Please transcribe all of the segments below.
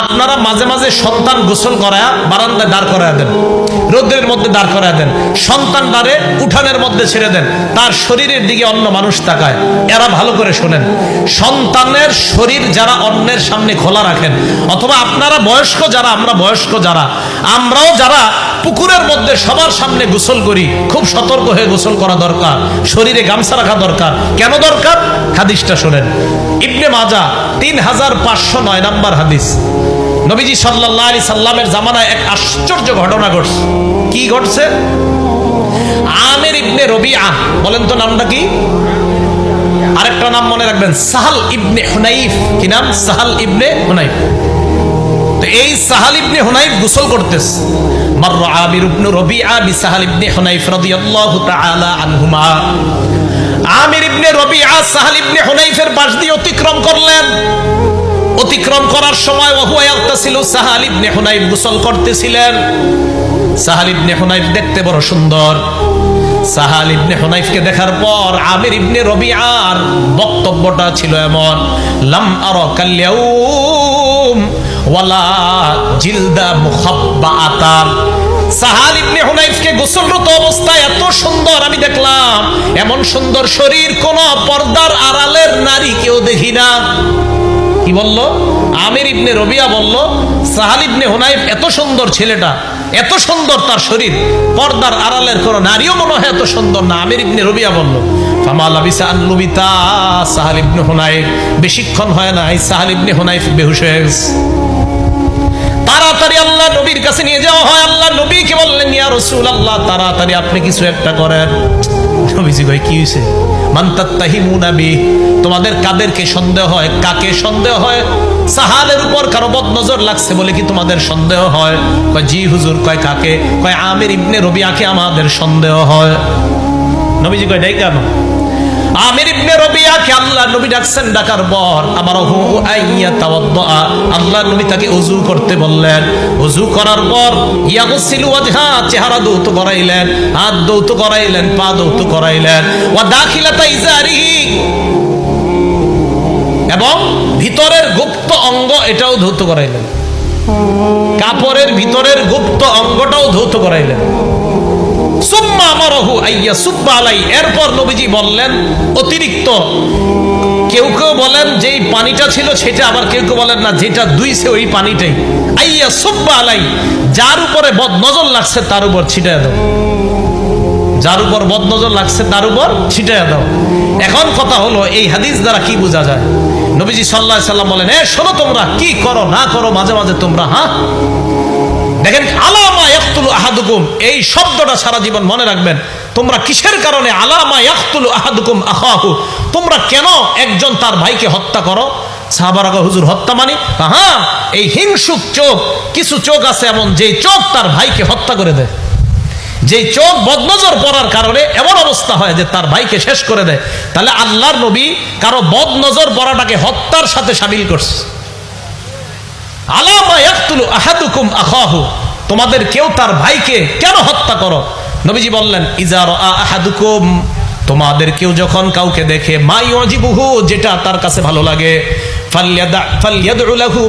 আপনারা মাঝে মাঝে সন্তান গোসল করায়া বারান্দায় দাঁড় করায় দেন রোদ্রের মধ্যে দাঁড় করায় দেন, সন্তান দাঁড়ে উঠানের মধ্যে ছেড়ে দেন, তার শরীরের দিকে অন্য মানুষ তাকায়। এরা ভালো করে শোনেন, সন্তানের শরীর যারা অন্যের সামনে খোলা রাখেন, অথবা আপনারা বয়স্ক যারা, আমরা বয়স্ক যারা, আমরাও যারা পুকুরের মধ্যে সবার সামনে গোসল করি, খুব সতর্ক হয়ে গোসল করা দরকার, শরীরে গামছা রাখা দরকার। কেন দরকার? হাদিসটা শোনেন। ইবনে মাজা, তিন হাজার পাঁচশো নয় নাম্বার হাদিস। নবীজি সাল্লাহ আলি সাল্লামের জামানায় এক আশ্চর্য ঘটনা ঘটছে। কি ঘটছে? আমের ইবনে রবিআ, বলেন তো নামটা কি? আরেকটা নাম মনে রাখবেন, সাহাল ইবনে হুনাইফ। কি নাম? সাহাল ইবনে হুনাইফ। এই সাহাল ইবনে হুনাইফ গোসল করতেছে। মার আমির ইবনে রবিআ বি সাহাল ইবনে হুনাইফ রাদিয়াল্লাহু তাআলা আনহুমা। আমির ইবনে রবিআ সাহাল ইবনে হুনাইফের পাশ দিয়ে অতিক্রম করলেন। অতিক্রম করার সময় ওহুয়া ইয়াগতাসিল সাহাল ইবনে হুনাইফ গোসল করতেছিলেন। সাহাল ইবনে হুনাইফ দেখতে বড় সুন্দর। সাহাল ইবনে হুনাইফকে দেখার পর আমির ইবনে রবিআর বক্তব্যটা ছিল এমন, লাম আরা কাল্যাউম ওয়ালা জিলদা মুখাব্বাআতাম সাহাল ইবনে হুনাইফকে গোসলরত অবস্থায় এত সুন্দর আমি দেখলাম, এমন সুন্দর শরীর কোন পর্দার আড়ালের নারী কেউ দেখি না। কি বলল? আমির ইবনে রবিয়া বলল, সাহাল ইবনে হুনাইফ এত সুন্দর ছেলেটা, এত সুন্দর তার শরীর, পর্দার আড়ালের কোন নারীও মনে হয় এত সুন্দর না, আমির ইবনে রবিয়া বলল। বেশিক্ষণ হয় না সাহাল ইবনে হুনাইফ বেহুশ হয়ে গেছে। তাড়াতাড়ি আল্লাহ নবীর কাছে নিয়ে যাওয়া হয়। আল্লাহ বললেন, ইয়া রসুল আল্লাহ তাড়াতাড়ি আপনি কিছু একটা করেন। নবীজি কয়, কি হয়েছে তোমাদের কাদেরকে সন্দেহ হয়? কাকে সন্দেহ হয়? সাহালের উপর কারও বদ নজর লাগছে বলে কি তোমাদের সন্দেহ হয়? কয়, জি হুজুর। কয়, কাকে? কয়, আমির ইবনে রবিয়াকে আমাদের সন্দেহ হয়। নবীজি কয় ডাই কেন আমির ইবনে রবিয়াকে আল্লাহ নবী ডাকছেন ডাকার পর আমার হু আইয়া তাওয়াদ্দা। আল্লাহ নবী তাকে ওযু করতে বললেন। ওযু করার পর ইয়াগসিলু ওয়াজহা, চেহারা দৌত করাইলেন, হাত দৌত করাইলেন, পা দৌত করাইলেন। ওয়া দাখিলাতা ইজারিহি। এবং ভিতরের গুপ্ত অঙ্গ এটাও ধৌত করাইলেন। কাপড়ের ভিতরের গুপ্ত অঙ্গটাও ধৌত করাইলেন। এরপর নবীজি বললেন, অতিরিক্ত। কেউ কেউ বলেন যে পানিটা ছিল সেটা, আবার কেউ কেউ বলেন না, যেটা দুইছে ওই পানিটাই। আইয়া সুব্বা আলাই, যার উপরে বদ নজর লাগছে, তার উপর ছিটায় দাও। যার উপর বদ নজর লাগছে, তার উপর ছিটায় দাও। এখন কথা হলো, এই হাদিস দ্বারা কি বোঝা যায়? নবীজি সাল্লাহ সাল্লাম বলেন, এ শোনো তোমরা, কি করো, না করো, মাঝে মাঝে তোমরা হ্যাঁ দেখেন আলামা আহাদুকুম? এই শব্দটা সারা জীবন মনে রাখবেন। তোমরা কিসের কারণে? আলামা আহাদুকুম তোমরা কেন একজন তার ভাইকে হত্যা করো? হুজুর, হত্যা মানে? হ্যাঁ এই হিংসুক চোখ, কিছু চোখ আছে এমন যে চোখ তার ভাইকে হত্যা করে দেয়। যে চোখ বদনজর পড়ার কারণে এমন অবস্থা হয় যে তার ভাইকে শেষ করে দেয়। তাহলে আল্লাহর নবী কারও বদনজর পড়াটাকে হত্যার সাথে সামিল করছে। আলামা আহাদুকুম তোমাদের কেউ তার ভাইকে কেন হত্যা করো? নবীজি বললেন ইজার আহাদুকুম। তোমাদের কেউ যখন কাউকে দেখে মাই অজিবুহু যেটা তার কাছে ভালো লাগে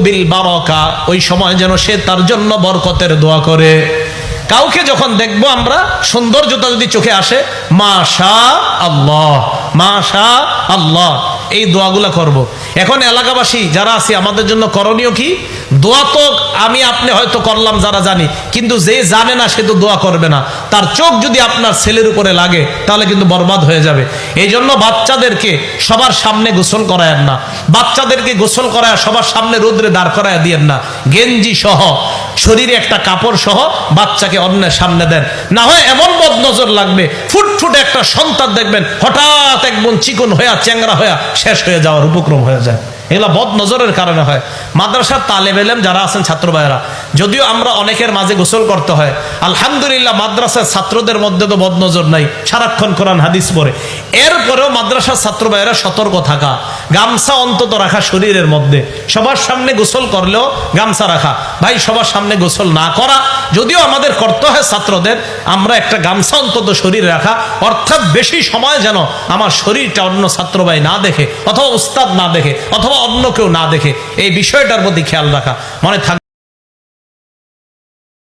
বিল বারাকা, ওই সময় যেন সে তার জন্য বরকতের দোয়া করে। কাউকে যখন দেখব আমরা, সৌন্দর্যতা যদি চোখে আসে, মাশা আল্লাহ মাশা আল্লাহ। এই দোয়াগুলা করব। এখন এলাকাবাসী যারা আছি, আমাদের জন্য করণীয় কি? দোয়া তো আমি আপনি হয়তো করলাম, যারা জানি। কিন্তু যে জানে না, সে তো দোয়া করবে না। তার চোখ যদি আপনার ছেলের উপরে লাগে, তাহলে কিন্তু বরবাদ হয়ে যাবে। এই জন্য বাচ্চাদেরকে সবার সামনে গোসল করায়েন না। বাচ্চাদেরকে গোসল করায় সবার সামনে রোদ্রে দাঁড় করায় দিয়েন না। গেঞ্জি সহ শরীরে একটা কাপড় সহ বাচ্চাকে অন্যের সামনে দেন। না হয় এমন বদ নজর লাগবে, ফুটফুটে একটা সন্তান দেখবেন, হঠাৎ একদম চিকন হয়ে চ্যাংরা হয়ে শেষ হয়ে যাওয়ার উপক্রম হয়ে যায়। এগুলা বদ নজরের কারণে হয়। মাদ্রাসার তালেব এলেম যারা আছেন ছাত্র ভাইয়েরা, যদিও আমরা অনেকের মাঝে গোসল করতে হয়, আলহামদুলিল্লাহ মাদ্রাসার ছাত্রদের মধ্যে তো বদ নজর নাই। সারাক্ষণ কোরআন হাদিস পরে এরপরেও মাদ্রাসার ছাত্র ভাইয়েরা সতর্ক থাকা। গামছা অন্তত রাখা শরীরের মধ্যে। সবার সামনে গোসল করলেও গামছা রাখা। ভাই, সবার সামনে গোসল না করা যদিও আমাদের কর্তব্য হয় ছাত্রদের, আমরা একটা গামছা অন্তত শরীরে রাখা। অর্থাৎ বেশি সময় যেন আমার শরীরটা অন্য ছাত্র ভাই না দেখে, অথবা উস্তাদ না দেখে, অথবা অন্য কেউ না দেখে, এই বিষয়টার প্রতি খেয়াল রাখা। মনে থাক